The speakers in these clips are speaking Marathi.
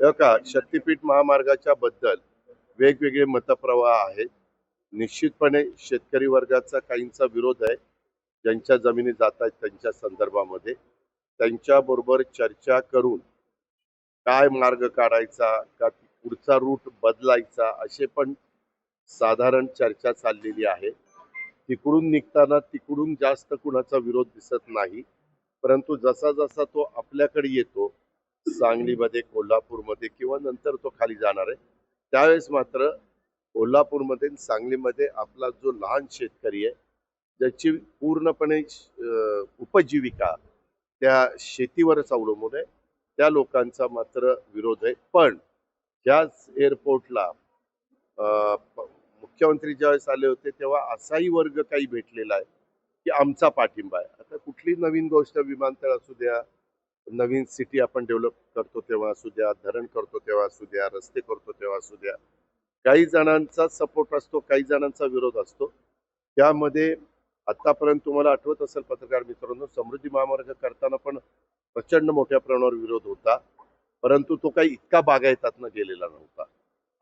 का शक्तीपीठ महामार्गाच्या बद्दल वेगवेगळे मतप्रवाह आहेत. निश्चितपणे शेतकरी वर्गाचा काहींचा विरोध आहे. ज्यांच्या जमिनी जात आहेत त्यांच्या संदर्भामध्ये. त्यांच्याबरोबर चर्चा करून काय मार्ग काढायचा का पुढचा रूट बदलायचा असे पण साधारण चर्चा चाललेली आहे. तिकडून निघताना तिकडून जास्त कुणाचा विरोध दिसत नाही. परंतु जसा जसा तो आपल्याकडे येतो सांगलीमध्ये कोल्हापूरमध्ये किंवा नंतर तो खाली जाणार आहे. त्यावेळेस मात्र कोल्हापूरमध्ये सांगलीमध्ये आपला जो लहान शेतकरी आहे ज्याची पूर्णपणे उपजीविका त्या शेतीवरच अवलंबून आहे. त्या लोकांचा मात्र विरोध आहे. पण ज्याच एअरपोर्टला अं, मुख्यमंत्री ज्यावेळेस आले होते तेव्हा असाही वर्ग काही भेटलेला आहे की आमचा पाठिंबा आहे. आता कुठली नवीन गोष्ट विमानतळ असू द्या नवीन सिटी आपण डेव्हलप करतो तेव्हा असू द्या धरण करतो तेव्हा असू द्या रस्ते करतो तेव्हा असू द्या काही जणांचा सपोर्ट असतो काही जणांचा विरोध असतो. त्यामध्ये आतापर्यंत तुम्हाला आठवत असेल पत्रकार मित्रांनो समृद्धी महामार्ग करताना पण प्रचंड मोठ्या प्रमाणावर विरोध होता. परंतु तो काही इतका बागायतातनं गेलेला नव्हता.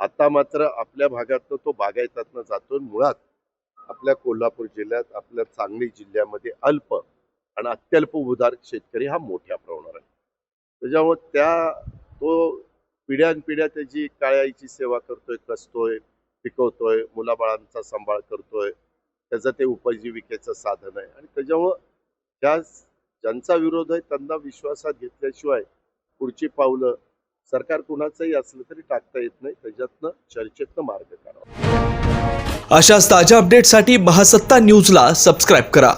आता मात्र आपल्या भागातनं तो बागायतातनं जातोय. मुळात आपल्या कोल्हापूर जिल्ह्यात आपल्या सांगली जिल्ह्यामध्ये अल्प आणि अत्यल्प उदार शेतकरी हा मोठ्या प्रमाणावर आहे. त्याच्यामुळे त्या तो पिढ्यानपिढ्या त्याची काळ्याईची सेवा करतोय कसतोय पिकवतोय मुलाबाळांचा सांभाळ करतोय त्याचं ते उपजीविकेचं साधन आहे. आणि त्याच्यामुळं त्या ज्यांचा विरोध आहे त्यांना विश्वासात घेतल्याशिवाय पुढची पावलं सरकार कुणाचंही असलं तरी टाकता येत नाही. त्याच्यातनं चर्चेतनं मार्ग काढावा. अशाच ताज्या अपडेटसाठी महासत्ता न्यूजला सबस्क्राईब करा.